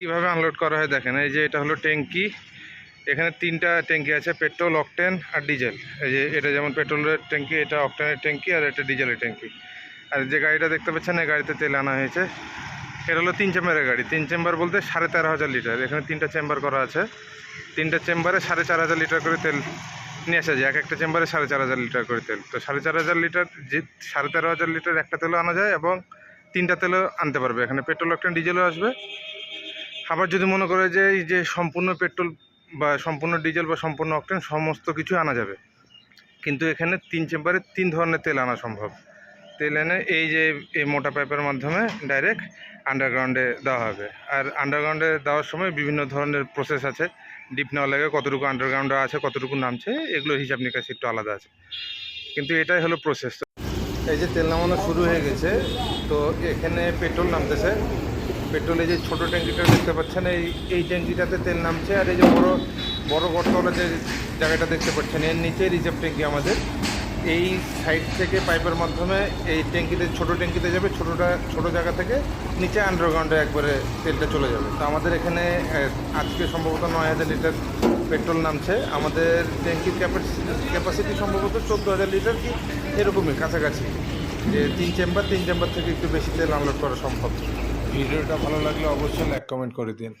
কীভাবে আনলোড করা হয় দেখেন, এই যে এটা হলো ট্যাঙ্কি। এখানে তিনটা ট্যাঙ্কি আছে, পেট্রোল, অকটেন আর ডিজেল। এই যে এটা যেমন পেট্রোলের ট্যাঙ্কি, এটা অকটেনের ট্যাঙ্কি আর এটা ডিজেলের ট্যাঙ্কি। আর যে গাড়িটা দেখতে পাচ্ছেন, এই গাড়িতে তেল আনা হয়েছে। এটা হলো তিন চেম্বারের গাড়ি। তিন চেম্বার বলতে সাড়ে তেরো হাজার লিটার। এখানে তিনটা চেম্বার করা আছে। তিনটা চেম্বারে সাড়ে চার হাজার লিটার করে তেল নিয়ে আসা যায়। এক একটা চেম্বারে সাড়ে চার হাজার লিটার করে তেল। তো সাড়ে চার হাজার লিটার যে সাড়ে তেরো হাজার লিটার একটা তেলও আনা যায় এবং তিনটা তেলও আনতে পারবে। এখানে পেট্রোল, অকটেন, ডিজেলও আসবে। আবার যদি মনে করে যে এই যে সম্পূর্ণ পেট্রোল বা সম্পূর্ণ ডিজেল বা সম্পূর্ণ অক্টেন সমস্ত কিছু আনা যাবে, কিন্তু এখানে তিন চেম্বারে তিন ধরনের তেল আনা সম্ভব। তেল এনে এই যে এই মোটা পাইপের মাধ্যমে ডাইরেক্ট আন্ডারগ্রাউন্ডে দেওয়া হবে। আর আন্ডারগ্রাউন্ডে দেওয়ার সময় বিভিন্ন ধরনের প্রসেস আছে। ডিপ নেওয়া লাগে কতটুকু আন্ডারগ্রাউন্ডে আছে, কতটুকু নামছে, এগুলোর হিসাব নিকাশ একটু আলাদা আছে। কিন্তু এটাই হলো প্রসেস এই যে তেল নামানো শুরু হয়ে গেছে, তো এখানে পেট্রোল নামতেছে। পেট্রোলে যে ছোট ট্যাঙ্কিটা দেখতে পাচ্ছেন, এই এই ট্যাঙ্কিটাতে তেল নামছে আর এই যে বড় বড় গর্তওয়ালা যে জায়গাটা দেখতে পাচ্ছেন, এর নিচে রিজার্ভ ট্যাঙ্কি আমাদের। এই সাইড থেকে পাইপের মাধ্যমে এই ট্যাঙ্কিতে, ছোট ট্যাঙ্কিতে যাবে, ছোটোটা, ছোট জায়গা থেকে নিচে আন্ডারগ্রাউন্ডে একবারে তেলটা চলে যাবে। তো আমাদের এখানে আজকে সম্ভবত নয় হাজার লিটার পেট্রোল নামছে। আমাদের ট্যাঙ্কির ক্যাপাসিটি সম্ভবত চোদ্দ হাজার লিটার কি এরকমই, কাছাকাছি। যে তিন চেম্বার তিন চেম্বার থেকে একটু বেশি তেল আনলোড করা সম্ভব। ভিডিওটা ভালো লাগলে অবশ্যই লাইক কমেন্ট করে দিন।